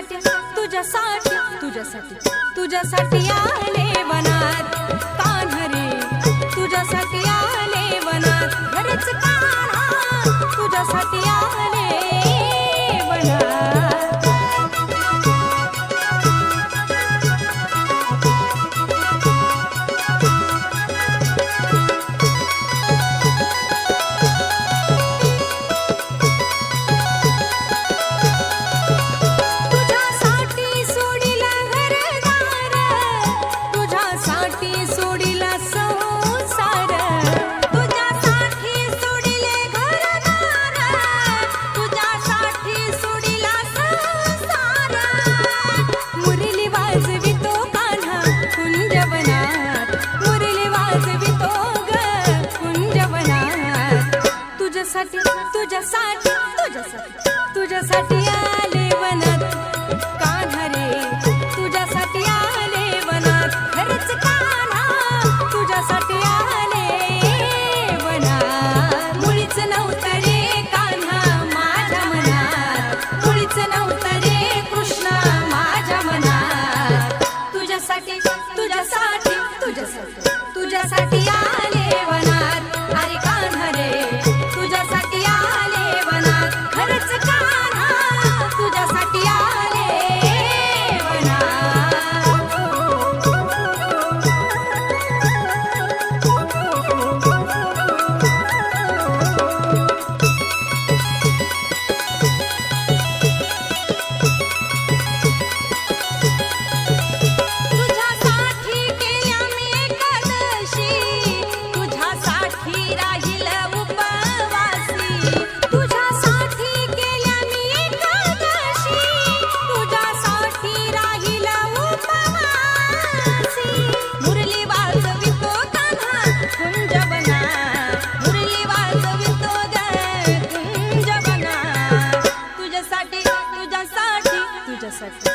तुझ्यासाठी तुझ्यासाठी तुझ्यासाठी आले वनात कान्हरे तुझ्यासाठी आले वनात खरंच कान्हा तुझ्यासाठी तुझ्यासाठी तुझ्यासाठी तुझ्यासाठी तुझ्यासाठी आले वनात. कान्हा 17